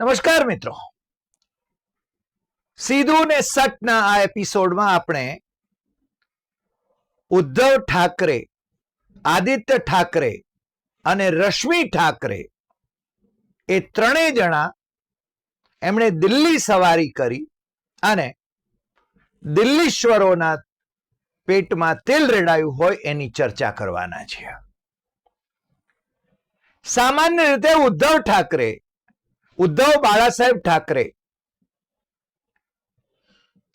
નમસ્કાર મિત્રો. સીધું ને સટના આ એપિસોડમાં આપણે ઉદ્ધવ ઠાકરે, આદિત્ય ઠાકરે અને રશ્મિ ઠાકરે એ ત્રણેય જણા એમણે દિલ્હી સવારી કરી અને દિલ્હીશ્વરોના પેટમાં તેલ રેડાયું હોય એની ચર્ચા કરવાના છે. સામાન્ય રીતે ઉદ્ધવ ઠાકરે ઉદ્ધવ બાળાસાહેબ ઠાકરે.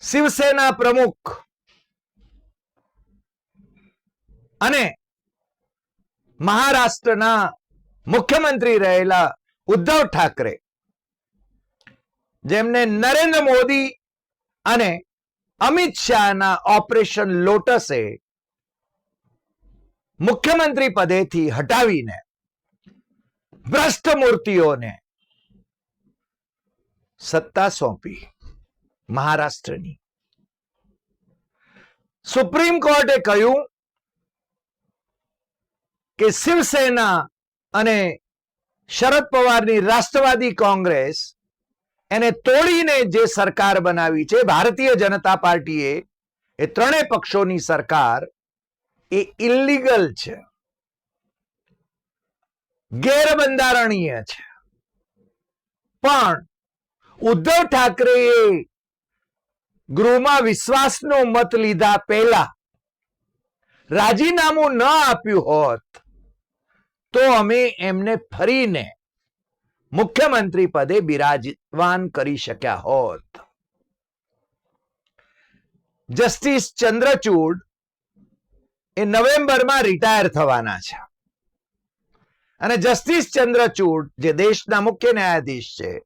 શિવસેના પ્રમુખ. અને મહારાષ્ટ્રના મુખ્યમંત્રી રહેલા ઉદ્ધવ ઠાકરે. જેમને નરેન્દ્ર મોદી અને અમિત શાહના ઓપરેશન લોટસે મુખ્યમંત્રી પદેથી હટાવીને ભ્રષ્ટ મૂર્તિઓને સત્તા સોંપી મહારાષ્ટ્રની. સુપ્રીમ કોર્ટે કહ્યું કે શિવસેના અને શરદ પવારની રાષ્ટ્રવાદી કોંગ્રેસ એને તોડીને જે સરકાર બનાવી છે, ભારતીય જનતા પાર્ટીએ, એ ત્રણેય પક્ષોની સરકાર એ ઇલીગલ છે. ગેરબંધારણીય છે. પણ ઉદ્ધવ ઠાકરેએ ગૃહમાં વિશ્વાસનો મત લીધા પહેલા રાજીનામું ન આપ્યું હોત તો અમે એમને ફરીને મુખ્યમંત્રી પદે બિરાજવાન કરી શક્યા હોત. જસ્ટિસ ચંદ્રચૂડ એ નવેમ્બરમાં રિટાયર થવાના છે. અને જસ્ટિસ ચંદ્રચૂડ, જે દેશના મુખ્ય ન્યાયાધીશ છે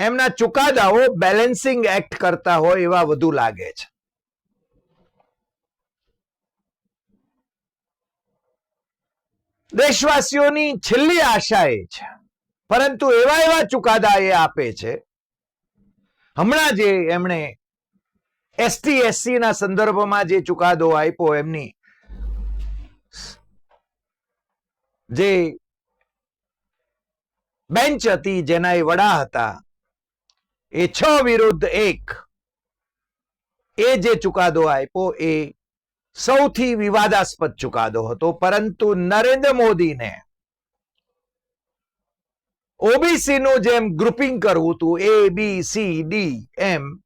એમના ચુકાદાઓ બેલેન્સિંગ એક્ટ કરતા હોય એવા વધુ લાગે છે. દેશવાસીઓની છેલ્લી આશા એ છે, પરંતુ એવા એવા ચુકાદા એ આપે છે. હમણાં જે એમણે એસટી એસસી ના સંદર્ભમાં જે ચુકાદો આપ્યો એમની, જે બેન્ચ હતી જેના એ વડા હતા એ છ વિરુદ્ધ એક. એ જે ચુકાદો આપ્યો, એ સૌથી વિવાદાસ્પદ ચુકાદો હતો. પરંતુ નરેન્દ્ર મોદીને ઓબીસી નું જેમ ગ્રુપિંગ કરવું હતું, એ બી સી ડી એમ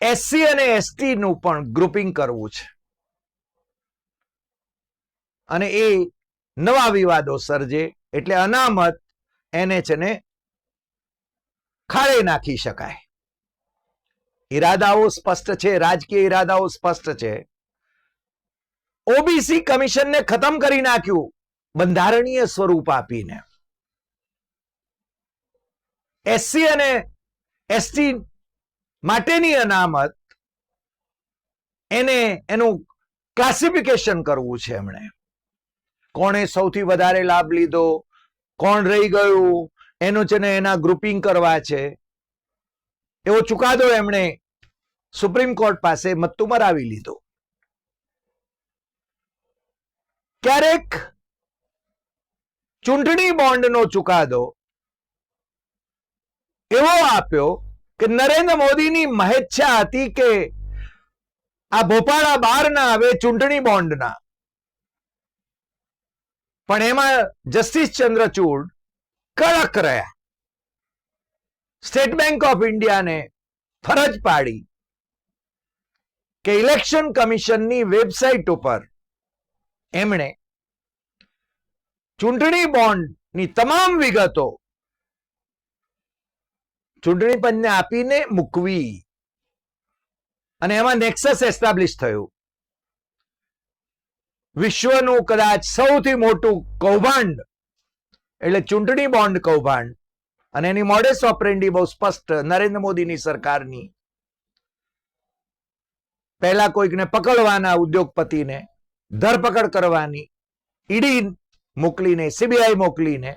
એસસી અને એસટી નું પણ ગ્રુપિંગ કરવું છે. અને એ નવા વિવાદો સર્જે, એટલે અનામત એને છે ને ખાડે નાખી શકાય. ઈરાદાઓ સ્પષ્ટ છે, રાજકીય ઈરાદાઓ સ્પષ્ટ છે. ઓબીસી કમિશનને ખતમ કરી નાખ્યું, બંધારણીય સ્વરૂપ આપીને. એસસી અને એસટી માટેની અનામત, એને, એનું ક્લાસિફિકેશન કરવું છે એમણે. કોણે સૌથી વધારે લાભ લીધો? કોણ રહી ગયું? એનું છે ને એના ગ્રુપિંગ કરવા છે. એવો ચુકાદો એમણે સુપ્રીમ કોર્ટ પાસે મત્તુ મરાવી લીધો. ક્યારેક ચૂંટણી બોન્ડનો ચુકાદો એવો આપ્યો કે નરેન્દ્ર મોદીની મહેચ્છા હતી કે આ ભોપાળા બહાર ના આવે ચૂંટણી બોન્ડના. પણ એમાં જસ્ટિસ ચંદ્રચૂડ કડક રહ્યા. સ્ટેટ બેંક ઓફ ઇન્ડિયાને ફરજ પાડી કે ઇલેક્શન કમિશનની વેબસાઇટ ઉપર એમણે ચૂંટણી બોન્ડની તમામ વિગતો ચૂંટણી પંચને આપીને મૂકવી. અને એમાં નેક્સસ એસ્ટાબ્લિશ થયું. વિશ્વનું કદાચ સૌથી મોટું કૌભાંડ એટલે ચૂંટણી બોન્ડ કૌભાંડ. અને એની મોડેસ ઓપરેન્ડી બહુ સ્પષ્ટ, નરેન્દ્ર મોદીની સરકારની. પહેલા કોઈકને પકડવાના ઉદ્યોગપતિને, ધરપકડ કરવાની, ઈડી મોકલીને, સીબીઆઈ મોકલીને,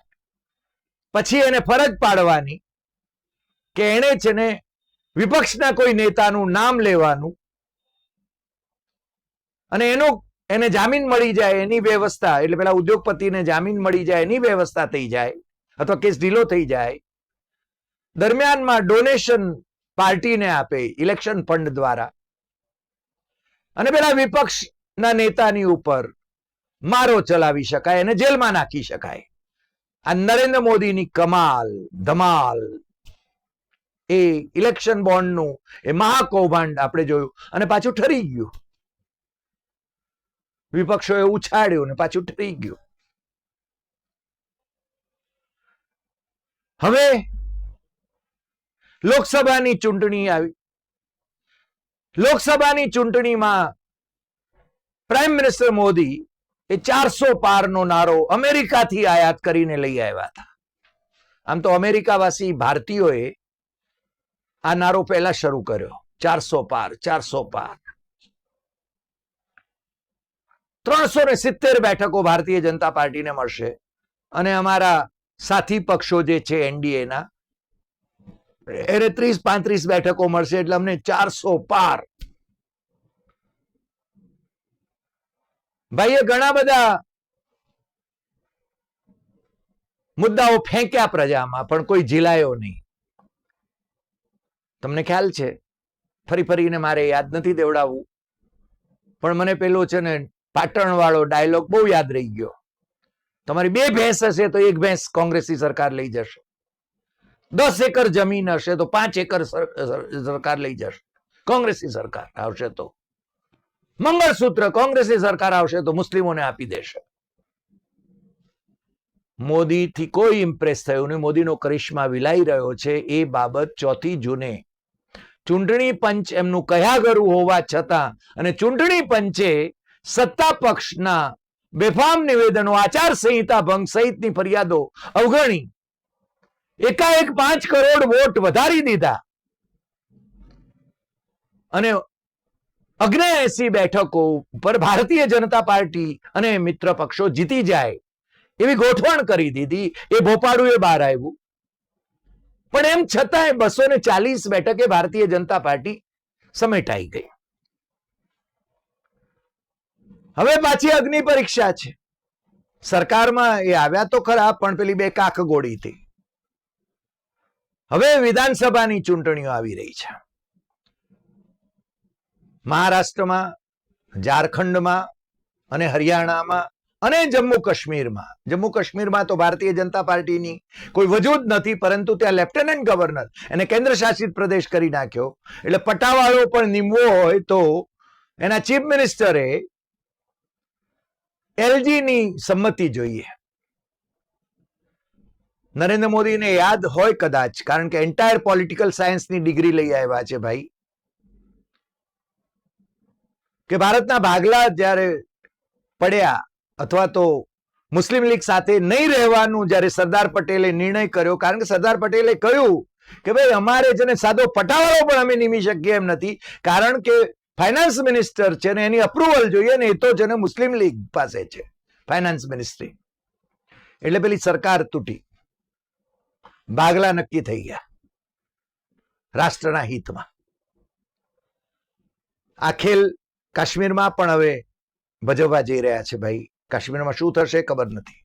પછી એને ફરજ પાડવાની કે એને છે ને વિપક્ષના કોઈ નેતાનું નામ લેવાનું. અને એનો એને જામીન મળી જાય એની વ્યવસ્થા, એટલે પેલા ઉદ્યોગપતિને જામીન મળી જાય, એની વ્યવસ્થા થઈ જાય, અથવા કેસ ઢીલો થઈ જાય. દરમિયાનમાં ડોનેશન પાર્ટીને આપે, ઇલેક્શન ફંડ દ્વારા. અને પેલા વિપક્ષના નેતાની ઉપર મારો ચલાવી શકાય અને જેલમાં નાખી શકાય. આ નરેન્દ્ર મોદીની કમાલ, ધમાલ. એ ઇલેક્શન બોન્ડનું, એ મહાકૌભાંડ આપણે જોયું, અને પાછું ઠરી ગયું. વિપક્ષોએ ઉછાળ્યું ને પાછું ઠરી ગયું. હવે લોકસભાની ચૂંટણી આવી. લોકસભાની ચૂંટણીમાં પ્રાઇમ મિનિસ્ટર મોદી એ ચારસો પારનો નારો અમેરિકાથી આયાત કરીને લઈ આવ્યા હતા. આમ તો અમેરિકાવાસી ભારતીયોએ આ નારો પહેલા શરૂ કર્યો. ચારસો પાર ચારસો પાર. ત્રણસો ને સિત્તેર બેઠકો ભારતીય જનતા પાર્ટીને મળશે. અને અમારા સાથી પક્ષો જે છે એનડીએના, એને ત્રીસ પાંત્રીસ બેઠકો મળશે એટલે અમને ચારસો પાર. ભાઈએ ઘણા બધા મુદ્દાઓ ફેંક્યા પ્રજામાં, પણ કોઈ ઝીલાયો નહીં. તમને ખ્યાલ છે? ફરી ફરીને મારે યાદ નથી દેવડાવવું. પણ મને પેલો છે ને પાટણ વાળો ડાયલોગ બહુ યાદ રહી ગયો. તમારી બે ભેંસ હશે તો એક ભેંસ કોંગ્રેસની સરકાર લઈ જશે. દસ એકર જમીન હશે તો પાંચ એકર સર- સર- સરકાર લઈ જશે. કોંગ્રેસની સરકાર આવશે તો. મંગળસૂત્ર કોંગ્રેસની સરકાર આવશે તો મુસ્લિમોને આપી દેશે. મોદીથી કોઈ ઇમ્પ્રેસ થયું નહીં. મોદીનો કરિશ્મા વિલાઈ રહ્યો છે. એ બાબત ચોથી જૂને. ચૂંટણી પંચ એમનું કયા ગરું હોવા છતાં અને ચૂંટણી પંચે સત્તા પક્ષના બેફામ નિવેદનો આચાર સંહિતા ભંગ સહિતની ફરિયાદો અવગણી. એકાએક પાંચ કરોડ વોટ વધારી દીધા. અને અગ્નેસી બેઠકો ઉપર ભારતીય જનતા પાર્ટી અને મિત્ર પક્ષો જીતી જાય એવી ગોઠવણ કરી દીધી. એ ભોપાળું એ બહાર આવ્યું. પણ એમ છતાંય બસો ને ચાલીસ બેઠકે ભારતીય જનતા પાર્ટી સમેટાઈ ગઈ. હવે પાછી અગ્નિ પરીક્ષા છે. સરકારમાં એ આવ્યા તો ખરા, પણ પેલી બે કાખ ગોળીથી હવે વિધાનસભાની ચૂંટણીઓ આવી રહી છે. મહારાષ્ટ્રમાં, ઝારખંડમાં અને હરિયાણામાં અને જમ્મુ કાશ્મીરમાં જમ્મુ કાશ્મીરમાં તો ભારતીય જનતા પાર્ટીની કોઈ વજૂદ નથી, પરંતુ ત્યાં લેફ્ટનન્ટ ગવર્નર એને કેન્દ્ર શાસિત પ્રદેશ કરી નાખ્યો. એટલે પટાવાળો પણ નીમવો હોય તો એના ચીફ મિનિસ્ટરે એલજીની સંમતિ જોઈએ. નરેન્દ્ર મોદીને યાદ હોય કદાચ, કારણ કે એન્ટાયર પોલિટિકલ સાયન્સની ડિગ્રી લઈ આવ્યા છે ભાઈ. કે ભારતના ભાગલા જ્યારે પડ્યા, અથવા તો મુસ્લિમ લીગ સાથે નહીં રહેવાનું જ્યારે સરદાર પટેલે નિર્ણય કર્યો, કારણ કે સરદાર પટેલે કહ્યું કે ભાઈ, અમારે જેને સાદો પટાવાળો પણ અમે નિમી શકીએ એમ નથી, કારણ કે ફાઇનાન્સ મિનિસ્ટર છે એની અપ્રુવલ જોઈએ ને એ તો જેને મુસ્લિમ લીગ પાસે છે. ફાઇનાન્સ મિનિસ્ટ્રી એટલે પેલી સરકાર તૂટી. ભાગલા નક્કી થઈ ગયા. રાષ્ટ્રના હિતમાં. આ કાશ્મીરમાં પણ હવે ભજવવા જઈ રહ્યા છે ભાઈ. કાશ્મીરમાં શું થશે ખબર નથી.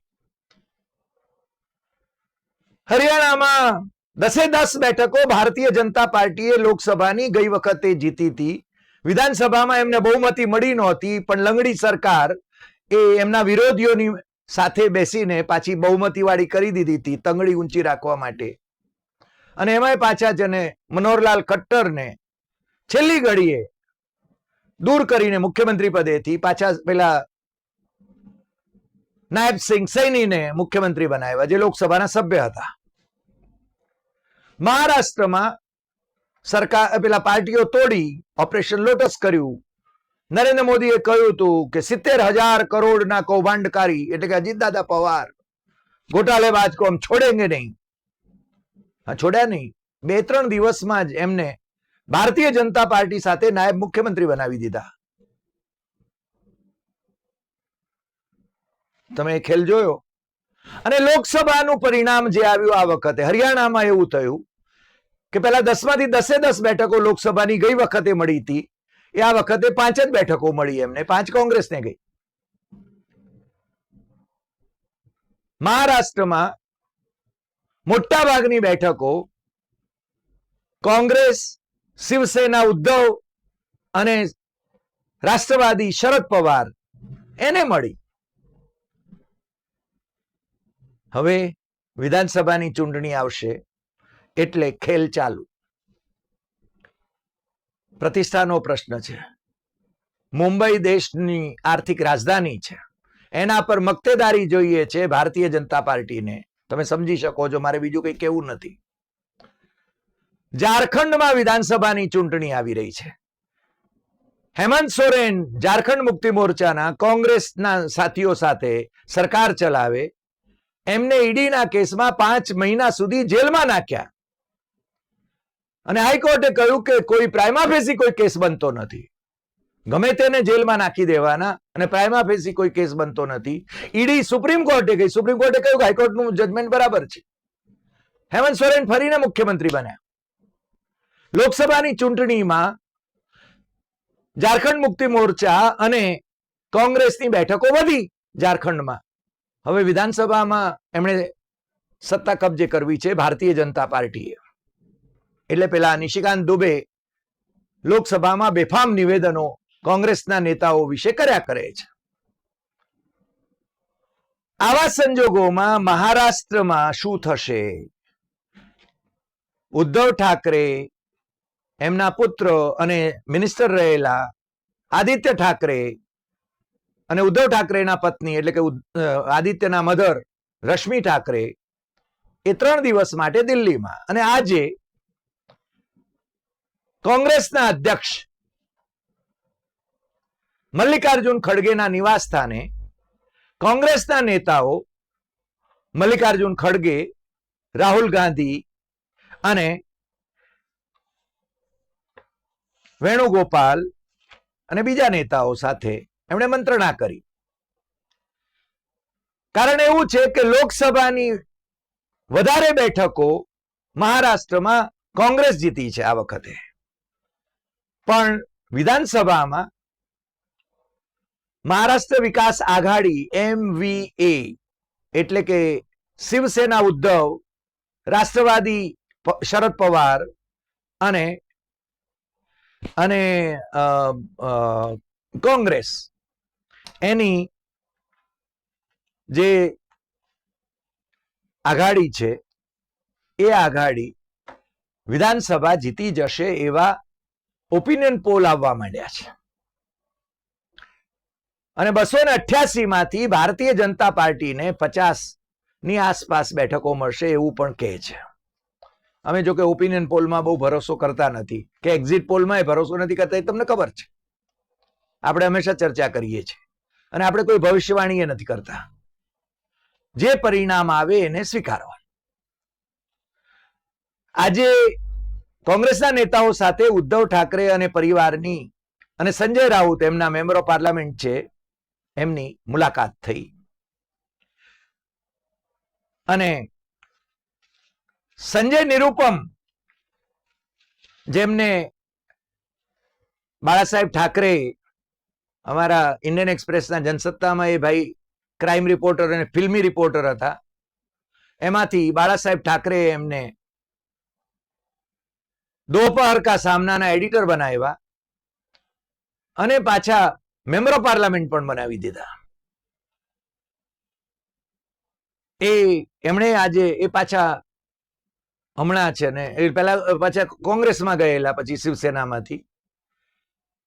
હરિયાણામાં દસે દસ બેઠકો ભારતીય જનતા પાર્ટીએ લોકસભાની ગઈ વખતે જીતી હતી વિધાનસભામાં એમને બહુમતી મળી નહોતી, પણ લંગડી સરકાર એ એમના વિરોધીઓની સાથે બેસીને પાછી બહુમતીવાળી કરી દીધી હતી તંગડી ઊંચી રાખવા માટે. અને એમાંય પાછા જને મનોહરલાલ ખટ્ટરને છેલ્લી ઘડીએ દૂર કરીને મુખ્યમંત્રી પદેથી પાછા પેલા નાયબ સિંહ સૈનીને મુખ્યમંત્રી બનાવ્યા, જે લોકસભાના સભ્ય હતા. મહારાષ્ટ્રમાં સરકાર પેલા પાર્ટીઓ તોડી, ઓપરેશન લોટસ કર્યું. નરેન્દ્ર મોદીએ કહ્યું હતું કે સિત્તેર હજાર કરોડના કૌભાંડકારી એટલે કે અજીતદાદા પવાર. ગોટાલેબાજ કો હમ છોડેંગે નહીં. હા, છોડ્યા નહીં. બે ત્રણ દિવસમાં જ એમને ભારતીય જનતા પાર્ટી સાથે નાયબ મુખ્યમંત્રી બનાવી દીધા. તમે એ ખેલ જોયો? અને લોકસભાનું પરિણામ જે આવ્યું આ વખતે, હરિયાણામાં એવું થયું કે પેલા દસમાંથી દસે દસ બેઠકો લોકસભાની ગઈ વખતે મળી હતી. એ આ વખતે પાંચ જ બેઠકો મળી એમને. પાંચ કોંગ્રેસને ગઈ. મહારાષ્ટ્રમાં મોટા ભાગની બેઠકો કોંગ્રેસ, શિવસેના, ઉદ્ધવ અને રાષ્ટ્રવાદી શરદ પવાર એને મળી. હવે વિધાનસભાની ચૂંટણી આવશે. એટલે ખેલ ચાલુ. પ્રતિષ્ઠાનો પ્રશ્ન છે. મુંબઈ દેશની આર્થિક રાજધાની છે. એના પર મક્તેદારી જોઈએ છે ભારતીય જનતા પાર્ટીને. તમે સમજી શકો છો, મારે બીજું કંઈ કેવું નથી. ઝારખંડમાં વિધાનસભાની ચૂંટણી આવી રહી છે. હેમંત સોરેન ઝારખંડ મુક્તિ મોરચાના કોંગ્રેસના સાથીઓ સાથે સરકાર ચલાવે. એમને ઈડીના કેસમાં પાંચ મહિના સુધી જેલમાં નાખ્યા. અને હાઈકોર્ટે કહ્યું કે કોઈ પ્રાઇમાફેસી કોઈ કેસ બનતો નથી. ગમે તેને જેલમાં નાખી દેવાના અને પ્રાઇમાફેસી કોઈ કેસ બનતો નથી. ઈડી સુપ્રીમ કોર્ટે કહી સુપ્રીમ કોર્ટે કહ્યું કે હાઈકોર્ટનું જજમેન્ટ બરાબર છે. હેમંત સોરેન ફરીને મુખ્યમંત્રી બન્યા. લોકસભાની ચૂંટણીમાં ઝારખંડ મુક્તિ મોરચા અને કોંગ્રેસની બેઠકો વધી ઝારખંડમાં. હવે વિધાનસભામાં એમણે સત્તા કબજે કરવી છે ભારતીય જનતા પાર્ટીએ. એટલે પેલા નિશિકાંત દુબે લોકસભામાં બેફામ નિવેદનો કોંગ્રેસના નેતાઓ વિશે કર્યા કરે છે. આવા સંજોગોમાં મહારાષ્ટ્રમાં શું થશે? ઉદ્ધવ ઠાકરે, એમના પુત્ર અને મિનિસ્ટર રહેલા આદિત્ય ઠાકરે અને ઉદ્ધવ ઠાકરેના પત્ની એટલે કે આદિત્યના મધર રશ્મિ ઠાકરે એ ત્રણ દિવસ માટે દિલ્હીમાં. અને આજે કોંગ્રેસના અધ્યક્ષ મલ્લિકાર્જુન ખડગેના નિવાસ સ્થાને કોંગ્રેસના નેતાઓ મલ્લિકાર્જુન ખડગે, રાહુલ ગાંધી અને વેણુગોપાલ અને બીજા નેતાઓ સાથે એમણે મંત્રણા કરી. કારણ એવું છે કે લોકસભાની વધારે બેઠકો મહારાષ્ટ્રમાં કોંગ્રેસ જીતી છે આ વખતે. પણ વિધાનસભામાં મહારાષ્ટ્ર વિકાસ આઘાડી એમવીએ એટલે કે શિવસેના ઉદ્ધવ, રાષ્ટ્રવાદી શરદ પવાર અને અને કોંગ્રેસ. એની જે આઘાડી છે, એ આઘાડી વિધાનસભા જીતી જશે એવા ઓપિનિયન પોલ આવવા માંડ્યા છે. અને બસો ને અઠ્યાસી માંથી ભારતીય જનતા પાર્ટીને પચાસની આસપાસ બેઠકો મળશે એવું પણ કહે છે. અમે જો ઓપિનિયન પોલમાં બહુ ભરોસો કરતા નથી. કે એક્ઝિટ પોલમાં ભરોસો નથી કરતા એ તમને ખબર છે. આપણે હંમેશા ચર્ચા કરીએ છીએ. અને આપણે કોઈ ભવિષ્યવાણી એ નથી કરતા. જે પરિણામ આવે એને સ્વીકારવા આજે કોંગ્રેસના નેતાઓ સાથે ઉદ્ધવ ઠાકરે અને પરિવારની અને સંજય રાઉત, એમના મેમ્બર ઓફ પાર્લામેન્ટ છે, એમની મુલાકાત થઈ. અને સંજય નિરૂપમ, જેમને બાળાસાહેબ ઠાકરે અમારા ઇન્ડિયન એક્સપ્રેસના જનસત્તામાં એ ભાઈ ક્રાઇમ રિપોર્ટર અને ફિલ્મી રિપોર્ટર હતા, એમાંથી બાળાસાહેબ ઠાકરે એમને દોપહર કા સામનાના એડિટર બનાવ્યા અને પાછા મેમ્બર ઓફ પાર્લામેન્ટ પણ બનાવી દીધા. એ એમણે આજે એ પાછા હમણાં છે ને, એ પહેલા પાછા કોંગ્રેસમાં ગયેલા, પછી શિવસેનામાંથી.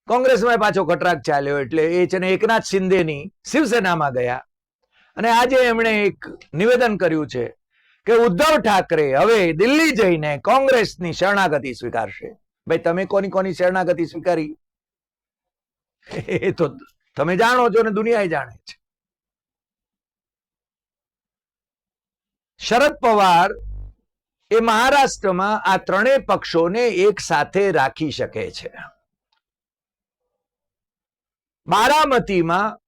કોંગ્રેસમાં પાછો કટરાક ચાલ્યો એટલે એ છે ને એકનાથ શિંદેની શિવસેનામાં ગયા. અને આજે એમણે એક નિવેદન કર્યું છે કે ઉદ્ધવ ઠાકરે હવે દિલ્હી જઈને કોંગ્રેસની શરણાગતિ સ્વીકારશે. ભાઈ, તમે કોની કોની શરણાગતિ સ્વીકારી? એ તો તમે જાણો છો ને દુનિયા જાણે છે. શરદ પવાર એ મહારાષ્ટ્રમાં આ ત્રણેય પક્ષોને એક સાથે રાખી શકે છે. બારામતીમાં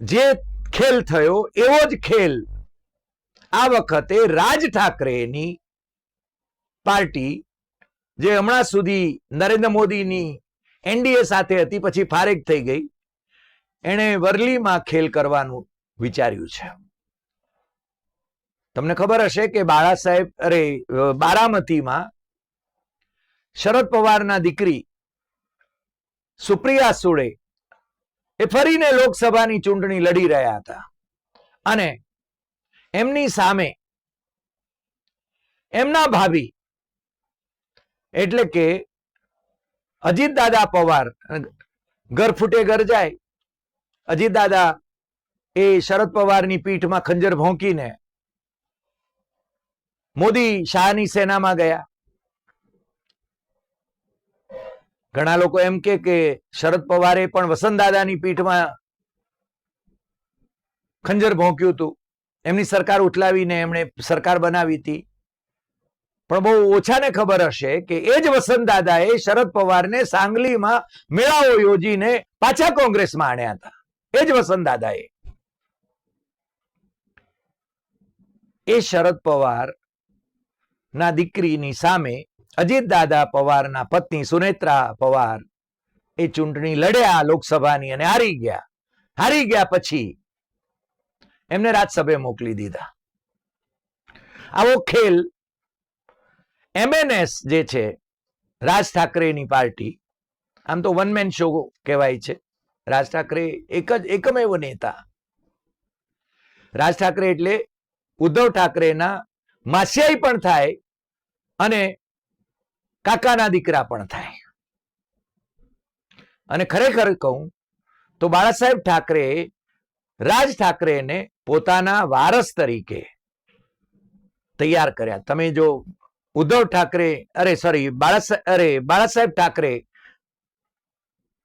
જે ખેલ થયો એવો જ ખેલ આ વખતે રાજ ઠાકરેની પાર્ટી જે હમણાં સુધી નરેન્દ્ર મોદીની એનડીએ સાથે હતી, પછી ફારેક થઈ ગઈ. એણે વરલીમાં ખેલ કરવાનું વિચાર્યું છે. તમને ખબર હશે કે બાળા સાહેબ, અરે બારામતીમાં શરદ પવારના દીકરી સુપ્રિયા સુળે એ ફરીને લોકસભાની ચૂંટણી લડી રહ્યા હતા. અને એમની સામે. એમના ભાભી. એટલે કે અજીત દાદા પવાર, ઘર ફૂટે ઘર જાય. અજીત દાદા એ શરદ પવારની પીઠમાં ખંજર ભોંકીને મોદી શાહની સેનામાં ગયા. ઘણા લોકો એમ કે કે શરદ પવારે પણ વસંત દાદાની પીઠમાં ખંજર ભોંક્યું હતું. એમની સરકાર ઉઠલાવીને એમણે સરકાર બનાવી હતી. પણ બહુ ઓછાને ખબર હશે કે એ જ વસંતદાદાએ શરદ પવારને સાંગલીમાં મેળાઓ યોજીને પાછા કોંગ્રેસમાં આણ્યા હતા. એ જ વસંતદાદાએ એ શરદ પવાર ના દીકરીની સામે અજીત દાદા પવારના પત્ની સુનેત્રા પવાર એ ચૂંટણી લડ્યા લોકસભાની અને હારી ગયા. હારી ગયા પછી એમને રાજ્યસભે મોકલી દીધા. આવો ખેલ એમએનએસ જે છે, રાજ ઠાકરેની પાર્ટી, આમ તો વન શો કહેવાય છે. રાજ ઠાકરે એક જ, એકમેવ નેતા. રાજ ઠાકરે એટલે ઉદ્ધવ ઠાકરેના માસિયાઈ પણ થાય અને કાકાના દીકરા પણ થાય. અને ખરેખર કહું તો બાળા સાહેબ ઠાકરે રાજ ઠાકરેને પોતાના વારસ તરીકે તૈયાર કર્યા. તમે જો ઉદ્ધવ ઠાકરે, અરે સોરી બાળા અરે બાળા સાહેબ ઠાકરે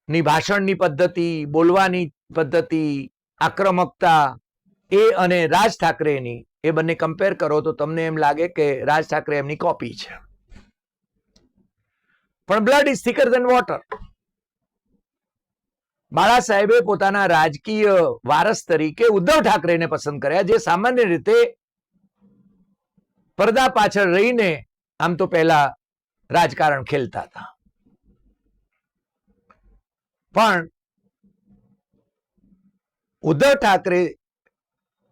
ની ભાષણની પદ્ધતિ, બોલવાની પદ્ધતિ, આક્રમકતા, એ અને રાજ ઠાકરેની, એ બંને કમ્પેર કરો તો તમને એમ લાગે કે રાજ ઠાકરે એમની કોપી છે. પણ blood is thicker than water Bala સાહેબે પોતાના રાજકીય વારસ તરીકે ઉદ્ધવ ઠાકરેને પસંદ કર્યા, જે સામાન્ય રીતે પડદા પાછળ રહીને આમ તો પહેલા રાજકારણ ખેલતા હતા. પણ ઉદ્ધવ ઠાકરે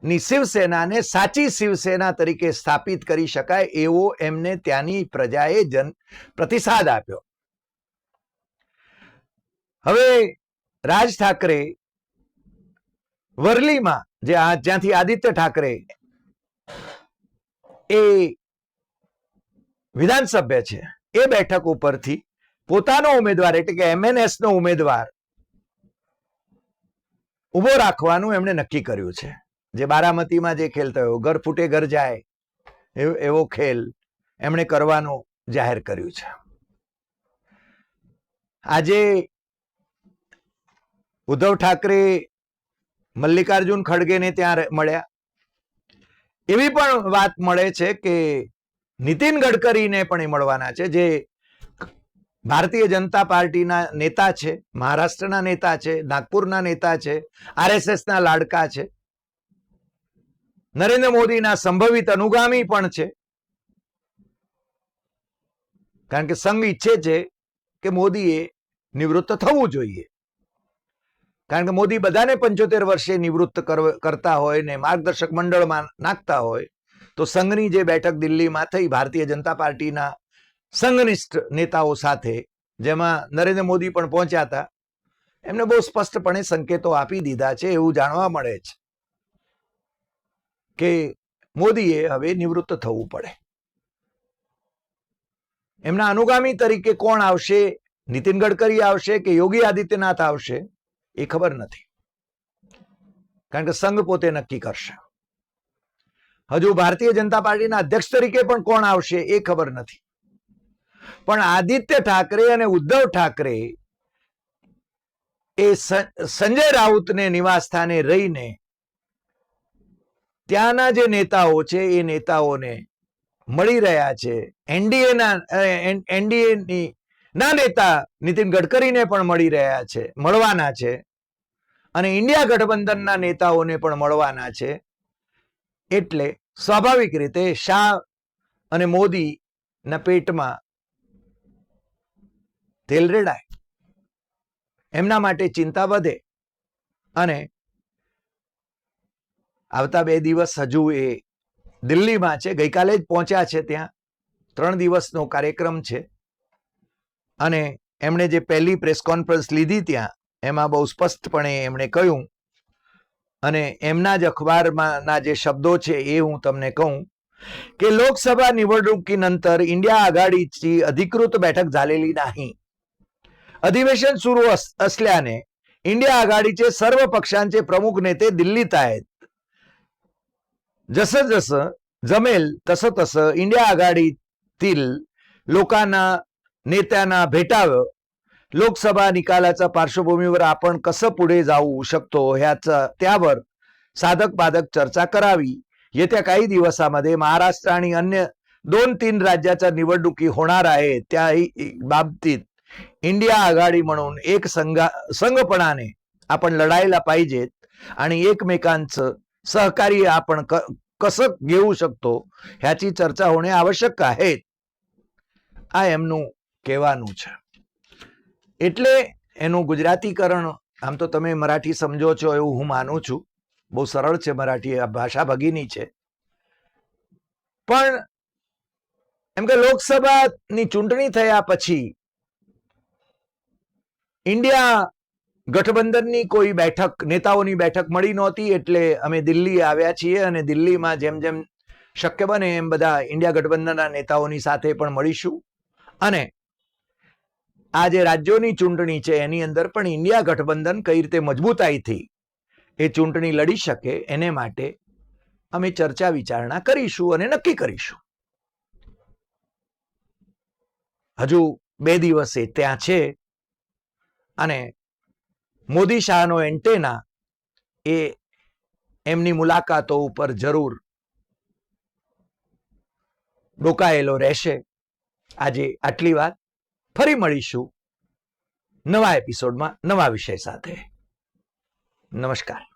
ની શિવસેનાને સાચી શિવસેના તરીકે સ્થાપિત કરી શકાય એવો એમને ત્યાંની પ્રજાએ જન, પ્રતિસાદ આપ્યો. હવે રાજ ઠાકરે વરલીમાં જે જ્યાંથી આદિત્ય ઠાકરે એ વિધાનસભ્ય છે, એ બેઠક ઉપરથી પોતાનો ઉમેદવાર એટલે કે એમએનએસ નો ઉમેદવાર ઊભો રાખવાનું એમણે નક્કી કર્યું છે. જે બારામતીમાં જે ખેલ થયો, ઘર ફૂટે ઘર જાય એવો ખેલ એમણે કરવાનું જાહેર કર્યું છે. આજે ઉદ્ધવ ઠાકરે મલ્લિકાર્જુન ખડગેને ત્યાં મળ્યા. એવી પણ વાત મળે છે કે નીતિન ગડકરીને પણ એ મળવાના છે, જે ભારતીય જનતા પાર્ટીના નેતા છે, મહારાષ્ટ્રના નેતા છે, નાગપુરના નેતા છે, આરએસએસના લાડકા છે, નરેન્દ્ર મોદીના સંભવિત અનુગામી પણ છે. કારણ કે સંઘ ઈચ્છે છે કે મોદીએ નિવૃત્ત થવું જોઈએ. કારણ કે મોદી બધાને પંચોતેર વર્ષે નિવૃત્ત કરતા હોય ને માર્ગદર્શક મંડળમાં નાખતા હોય, તો સંઘની જે બેઠક દિલ્હીમાં થઈ, ભારતીય જનતા પાર્ટીના સંઘનિષ્ઠ નેતાઓ સાથે, જેમાં નરેન્દ્ર મોદી પણ પહોંચ્યા હતા, એમને બહુ સ્પષ્ટપણે સંકેતો આપી દીધા છે, એવું જાણવા મળે છે કે મોદીએ હવે નિવૃત્ત થવું પડે. એમના અનુગામી તરીકે કોણ આવશે? નીતિન ગડકરી આવશે કે યોગી આદિત્યનાથ આવશે? એ ખબર નથી. કારણ કે સંઘ પોતે નક્કી કરશે. હજુ ભારતીય જનતા પાર્ટીના અધ્યક્ષ તરીકે પણ કોણ આવશે એ ખબર નથી. પણ આદિત્ય ઠાકરે અને ઉદ્ધવ ઠાકરે એ સંજય રાઉતને નિવાસ સ્થાને રહીને ત્યાંના જે નેતાઓ છે એ નેતાઓને મળી રહ્યા છે. એનડીએના એનડીએની ના નેતા નીતિન ગડકરીને પણ મળી રહ્યા છે, મળવાના છે. અને ઇન્ડિયા ગઠબંધનના નેતાઓને પણ મળવાના છે. એટલે સ્વાભાવિક રીતે શાહ અને મોદીના પેટમાં તેલ રેડાય. એમના માટે ચિંતા વધે. અને આવતા બે દિવસ હજુ એ દિલ્હીમાં છે. ગઈકાલે જ પહોંચ્યા છે ત્યાં. ત્રણ દિવસનો કાર્યક્રમ છે. અને એમણે જે પહેલી પ્રેસ કોન્ફરન્સ લીધી ત્યાં એમાં બહુ સ્પષ્ટપણે એમણે કહ્યું અને એમના જ અખબારમાંના જે શબ્દો છે એ હું તમને કહું કે લોકસभा निवडणुकीनंतर इंडिया आघाडीची अधिकृत बैठक झालेली नाही अधिवेशन सुरू असल्याने इंडिया आघाडीचे सर्व पक्षांचे प्रमुख नेते दिल्लीत आहेत जसं जसं जमेल तसं तसं इंडिया आघाडीतील लोकांना नेत्यांना भेटावं. लोकसभा निकालाच्या पार्श्वभूमीवर आपण कसं पुढे जाऊ शकतो ह्याच त्यावर साधक बाधक चर्चा करावी. येत्या काही दिवसामध्ये महाराष्ट्र आणि अन्य दोन तीन राज्याच्या निवडणुकी होणार आहे त्याही बाबतीत इंडिया आघाडी म्हणून एक संघा संघपणाने आपण लढायला पाहिजेत आणि एकमेकांचं सहकार्य आपण कसं घेऊ शकतो ह्याची चर्चा होणे आवश्यक आहे. आय एम नू કહેવાનું છે. એટલે એનું ગુજરાતીકરણ, આમ તો તમે મરાઠી સમજો છો એવું હું માનું છું. બહુ સરળ છે મરાઠી, આ ભાષા ભગીની છે. પણ એમ કે લોકસભાની ચૂંટણી થયા પછી ઇન્ડિયા ગઠબંધનની કોઈ બેઠક, નેતાઓની બેઠક મળી નહોતી એટલે અમે દિલ્હી આવ્યા છીએ અને દિલ્હીમાં જેમ જેમ શક્ય બને એમ બધા ઇન્ડિયા ગઠબંધનના નેતાઓની સાથે પણ મળીશું. અને આ જે રાજ્યોની ચૂંટણી છે, એની અંદર પણ ઇન્ડિયા ગઠબંધન કઈ રીતે મજબૂતાઈથી એ ચૂંટણી લડી શકે, એને માટે અમે ચર્ચા વિચારણા કરીશું અને નક્કી કરીશું. હજુ બે દિવસે ત્યાં છે અને મોદી શાહનો એન્ટેના એ એમની મુલાકાતો ઉપર જરૂર રોકાયેલો રહેશે. આજે આટલી વાત. ફરી મળીશું નવા એપિસોડમાં નવા વિષય સાથે. નમસ્કાર.